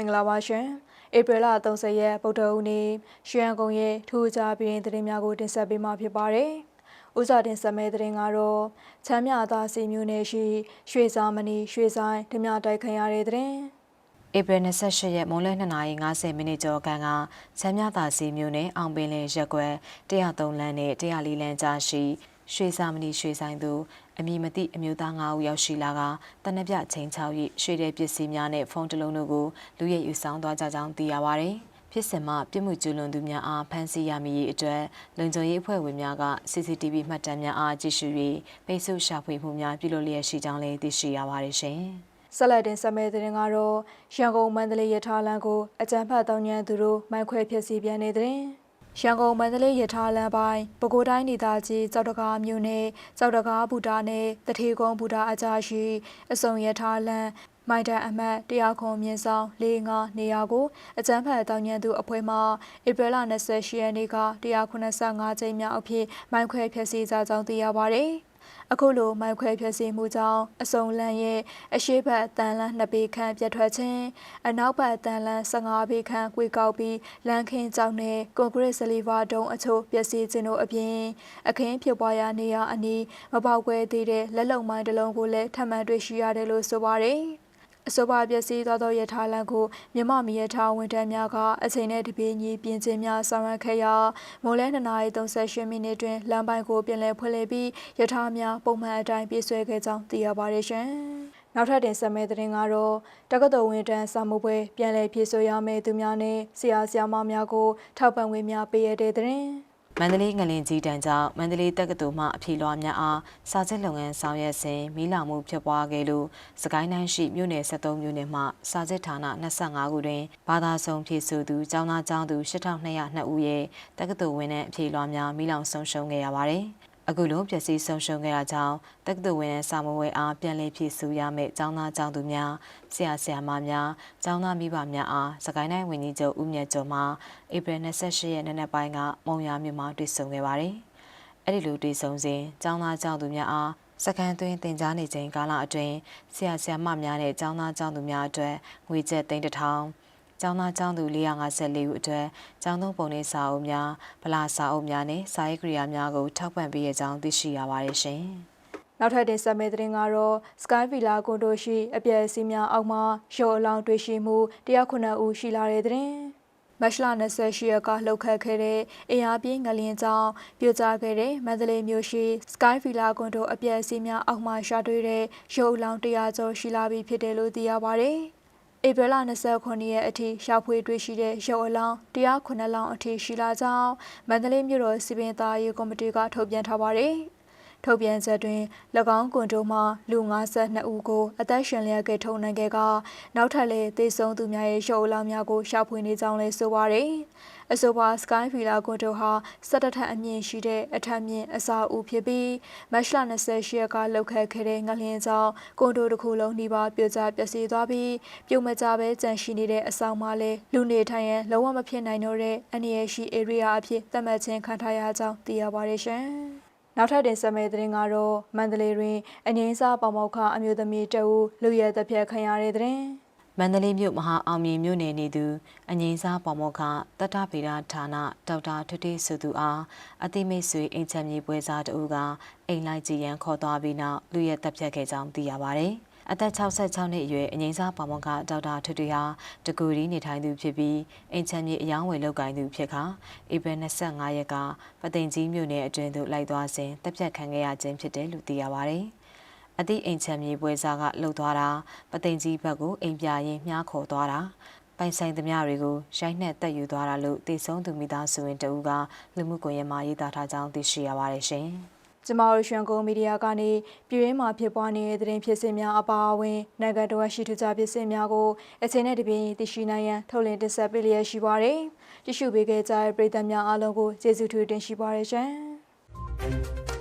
မင်္ဂလာပါရှင်ဧပြီလ30ရက်ဗုဒ္ဓဟူးနေ့ရွှေရန်ကုန်ရဲ့ထူးခြားပြည်ရင်သတင်းများကိုတင်ဆက်ပေးမှာဖြစ်ပါတယ်ဥစားတင်ဆက်မဲ့သတင်းကတော့ချမ်းမြသာစီမျိုးနယ်ရှိ ရွှေစာမဏီရွှေဆိုင်ဓမြတိုက်ခံရတဲ့သတင်းဧပြီ28ရက်မွန်လ2:50မိနစ်ကျော်ခန့်ကချမ်းမြသာစီမြို့နယ်အောင်ပင်လယ်ရက်ကွယ်103လမ်းနဲ့104လမ်းကြားရှိရွှေစာမဏီရွှေဆိုင်သို့ အမည်မသိအမျိုးသား9ဦးရောက်ရှိလာကတနက်ပြချိန်6ရက်ရွှေတဲ့ပစ္စည်းများနဲ့ဖုန်းတစ်လုံးတို့ကိုလူရဲယူဆောင်သွားကြကြောင်းသိရပါဗျ။ဖြစ်စဉ်မှာပြစ်မှုကျူးလွန်သူများအားဖမ်းဆီးရမည်အတွက်လုံခြုံရေးအဖွဲ့ဝင်များက CCTV မှတ်တမ်းများအားကြည့်ရှု၍ပိတ်ဆို့ရှာဖွေမှုများပြုလုပ်လျက်ရှိကြောင်းလည်းသိရှိရပါတယ်ရှင်။ဆက်လက်တင်ဆက်မဲ့သတင်းကတော့ရန်ကုန်မန္တလေးရထားလမ်းကိုအကြမ်းဖက်တောင်းကျမ်းသူတို့မိုင်းခွဲဖျက်ဆီးပြန်နေတဲ့သတင်း ရန်ကုန်မန္တလေးရထားလမ်းပိုင်းပဲခူးတိုင်းဒေသကြီးကြောက်တကားမြို့နယ်ကြောက်တကားဘူတာနယ်တထေကုန်းဘူတာအကြားရှိအစုံရထားလမ်းမိုင်တန်အမှတ်တရားခွန်မြင်းဆောင်၄၅နေရာကိုအကြမ်းဖက်တောင်းကျမ်းသူအဖွဲ့မှဧပြီလ28ရက်နေ့က185ကြိမ်မြောက်အဖြစ်မိုင်းခွဲဖျက်ဆီးကြကြောင်းသိရပါတယ်။ အခုလိုမိုက်ခွဲဖြည့်ဆည်းမှုကြောင့်အစုံလန်ရဲ့အရှိတ်ဘက်တန်လန်း2ပေခန့်ပြတ်ထွက်ခြင်းအနောက်ဘက်တန်လန်း15ပေခန့်ကွေကောက်ပြီးလန်ခင်းကြောင့်နဲ့ကွန်ကရစ်စလီဗာတုံးအချို့ပျက်စီးခြင်းတို့အပြင်အခင်းဖြစ်ပွားရာနေရာအနီးမပေါက်ကွဲသေးတဲ့လက်လုံမိုင်းတစ်လုံးကိုလည်းထပ်မံတွေ့ရှိရတယ်လို့ဆိုပါတယ်။ အဆိုပါပျက်စီးသွားသောရထားလမ်းကိုမြမမီရထားဝန်ထမ်းများကအချိန်နဲ့တပြေးညီပြင်ဆင်များဆောင်ရွက်ခဲ့ရာမိုးလဲ2:38မိနစ်တွင်လမ်းပိုင်းကိုပြင်လည်ဖွင့်လှစ်ပြီးရထားများပုံမှန်အတိုင်းပြေးဆွဲခဲ့ကြောင်းသိရပါတယ်ရှင်။နောက်ထပ်တင်ဆက်မယ့်သတင်းကတော့တက္ကသိုလ်ဝန်ထမ်းစာမှုပွဲပြန်လည်ဖြည့်ဆို့ရမယ့်သူများနဲ့ဆရာဆရာမများကိုထောက်ပံ့ငွေများပေးရတဲ့သတင်း။ မန္တလေးငလင်ကြီးတန်းကြောင့်မန္တလေးတက္ကသိုလ်မှအဖြေလွှာများအားစာစစ်လုပ်ငန်းဆောင်ရွက်စဉ်မိလောင်မှုဖြစ်ပွားခဲ့လို့စကိုင်းတိုင်းရှိမြို့နယ်73မြို့နယ်မှစာစစ်ဌာန25ခုတွင်ဘာသာဆုံးဖြည့်ဆို့သူကျောင်းသားကျောင်းသူ8202ဦးရဲ့တက္ကသိုလ်ဝင်တဲ့အဖြေလွှာများမိလောင်ဆုံးရှုံးခဲ့ရပါတယ်။ အခုလိုပျက်စီးဆုံးရှုံးခဲ့တာကြောင့်တက္ကသိုလ်ဝင်စာမဝဲအားပြန်လည်ဖြည့်ဆူရမယ့်ကျောင်းသားကျောင်းသူများဆရာဆရာမများကျောင်းသားမိဘများအားစကိုင်းတိုင်းဝန်ကြီးချုပ်ဦးမြတ်ကျော်မှဧပြီ28ရက်နေ့နက်ပိုင်းကမုံရမြို့မှာတွေ့ဆုံခဲ့ပါတယ်။အဲ့ဒီလိုတွေ့ဆုံစဉ်ကျောင်းသားကျောင်းသူများအားစကန်သွင်းတင် जा နေချိန်ကာလအတွင်းဆရာဆရာမများနဲ့ကျောင်းသားကျောင်းသူများအတွက်ငွေကျပ်3000 ကျောင်းသားကျောင်းသူ454ဦးအတွက်ကျောင်းသုံးပုံနေစာအုပ်များဗလာစာအုပ်များနဲ့စာရေးကရိယာများကိုထောက်ပံ့ပေးရကြောင်းသိရှိရပါတယ်ရှင်။နောက်ထပ်တင်ဆက်မယ့်သတင်းကတော့ Sky Villa ကွန်ဒိုရှိအပြည့်အစည်းများအောက်မှာရုပ်အလောင်းတွေ့ရှိမှု109ဦးရှိလာတဲ့သတင်း။မတ်လ28ရက်ကလှုပ်ခတ်ခဲ့တဲ့အင်အားပြင်းငလျင်ကြောင့်ပြိုကျခဲ့တဲ့မန္တလေးမြို့ရှိ Sky Villa ကွန်ဒိုအပြည့်အစည်းများအောက်မှာရှာတွေ့တဲ့ရုပ်အလောင်း100ကျော်ရှိလာပြီဖြစ်တယ်လို့သိရပါတယ်။ ဧပြီလ29ရက်အထိရှာဖွေတွေ့ရှိတဲ့ရုပ်အလောင်း109လောင်းအထိရှိလာကြောင်းမန္တလေးမြို့တော်စီပင်သားရေးကော်မတီကထုတ်ပြန်ထားပါတယ်။ ထုတ်ပြန်ချက်တွင်၎င်းကွန်တိုမှလူ52ဦးကိုအသက်ရှင်လျက်ကထုံနိုင်ခဲ့ကနောက်ထပ်လည်းသေဆုံးသူများရဲ့ရုပ်အလောင်းများကိုရှာဖွေနေကြောင်းလည်းဆိုပါတယ်။အဆိုပါ Sky Villa ကွန်ဒိုဟာ17ထပ်အမြင့်ရှိတဲ့အထက်မြင့်အစာအုပ်ဖြစ်ပြီးမတ်လ28ရက်ကလောက်ခတ်ခဲ့တဲ့ငလျင်ကြောင့်ကွန်ဒိုတစ်ခုလုံးနှိပါပြိုကျပျက်စီးသွားပြီးပြုံမကြပဲကြန့်ရှိနေတဲ့အဆောင်မှာလည်းလူနေထိုင်ရန်လုံးဝမဖြစ်နိုင်တော့တဲ့အန္တရာယ်ရှိ area အဖြစ်သတ်မှတ်ခြင်းခံထားရကြောင်းသိရပါတယ်ရှင်။ နောက်ထပ်တင်ဆက်မယ့်သတင်းကတော့မန္တလေးတွင်အငိမ့်စားပေါမောက်ခအမျိုးသမီးတအူလူရဲတစ်ပြက်ခံရတဲ့သတင်း။မန္တလေးမြို့မဟာအောင်မြေမြို့နယ်နေသူအငိမ့်စားပေါမောခတတဗေဒဌာနဒေါက်တာထွတ်တေးဆိုသူအားအတိမိတ်ဆွေအိမ်ချမ်းမြေပွဲစားတဦးကအိမ်လိုက်ကြည်ရန်ခေါ်သွားပြီးနောက်လူရဲတပ်ဖြတ်ခဲ့ကြောင်းသိရပါဗျ။ အသက်66နှစ်အရွယ်အငိမ့်စားပေါမောခဒေါက်တာထွတ်တေးဟာတကူရီနေထိုင်သူဖြစ်ပြီးအိမ်ချမ်းမြေအယောင်းဝယ်လုပ်ကိုင်သူဖြစ်ခါဧပြီ25ရက်ကပသိမ်ကြီးမြို့နယ်အတွင်းသို့လိုက်သွားစဉ်တပ်ဖြတ်ခံခဲ့ရခြင်းဖြစ်တယ်လို့သိရပါဗျ။အသည့်အိမ်ချမ်းမြေပွဲစားကလှုပ်သွားတာပသိမ်ကြီးဘက်ကိုအိမ်ပြရင်မြားခေါ်သွားတာပိုင်ဆိုင်သမျှတွေကိုရိုက်နှက်တက်ယူသွားတာလို့တေဆုံးသူမိသားစုဝင်တဦးကလူမှုကွန်ရက်မှာရေးသားထားကြောင်းသိရှိရပါတယ်ရှင်။ ကျမတို့ရွှန်ကုန်မီဒီယာကနေပြည်ရင်းမှာဖြစ်ပွားနေတဲ့သတင်းဖြစ်စဉ်များအပါအဝင်နိုင်ငံတော်ရှိထူးခြားဖြစ်စဉ်များကိုအချိန်နဲ့တပြေးသိရှိနိုင်ရန်ထုတ်လင်းတင်ဆက်ပေးလျက်ရှိပါတယ်။ကြည့်ရှုပေးခဲ့ကြတဲ့ပရိသတ်များအားလုံးကိုကျေးဇူးထူးတင်ရှိပါရရှင်။